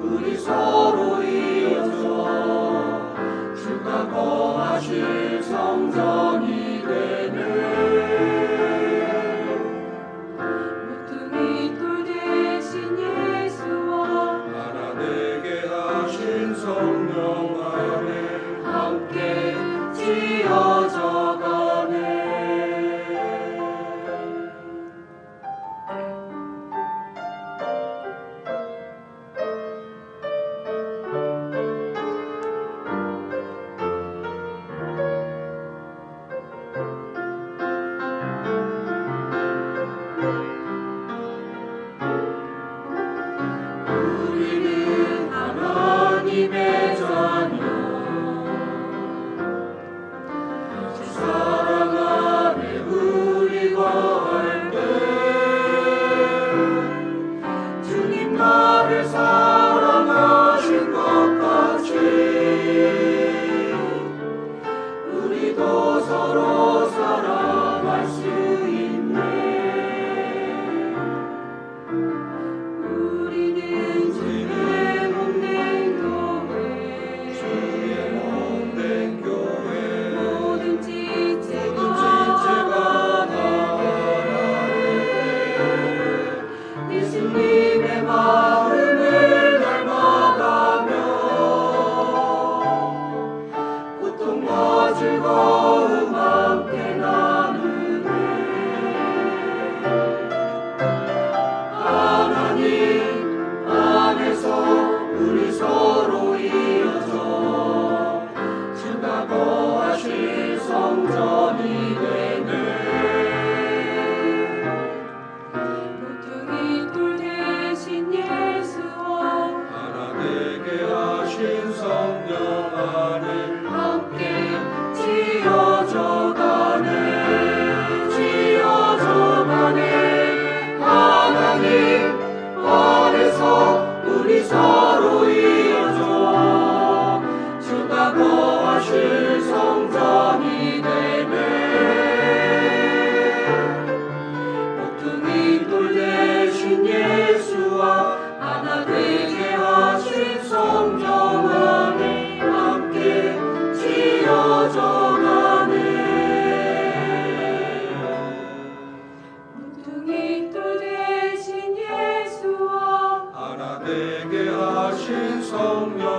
우리 서로 이어져 주가 거하실 성전이 되네. 모퉁이 돌 대신 예수와 나라 되게 하신 성령 아래 우리도 서로 성령.